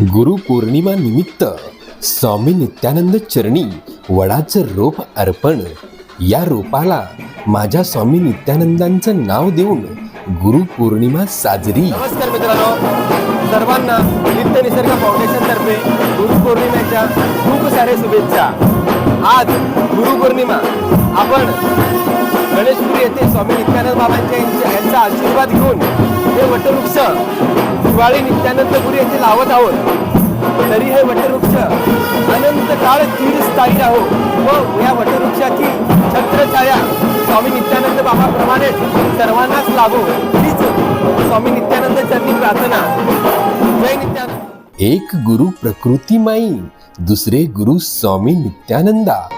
गुरुपौर्णिमानिमित्त स्वामी नित्यानंद चरणी वडाचं रोप अर्पण. या रोपाला माझ्या स्वामी नित्यानंदांचं नाव देऊन गुरुपौर्णिमा साजरी. नमस्कार मित्रांनो. सर्वांना नित्य निसर्ग फाउंडेशन तर्फे गुरुपौर्णिमेच्या खूप साऱ्या शुभेच्छा. आज गुरुपौर्णिमा. आपण गणेशपुरी येथे स्वामी नित्यानंद बाबांच्या यांच्या- यांचा आशीर्वाद घेऊन हे वटवृक्ष दिवाळी नित्यानंदपुरी येथे लावत आहोत. तरी हे वटवृक्ष अनंत काळ चिरस्थायी आहो व या वटवृक्षाची छत्रछाया स्वामी नित्यानंद बाबाप्रमाणेच सर्वांनाच लाभो. हीच स्वामी नित्यानंद चरणी प्रार्थना. जय नित्यानंद. एक गुरु प्रकृती माई दुसरे गुरु स्वामी नित्यानंदा.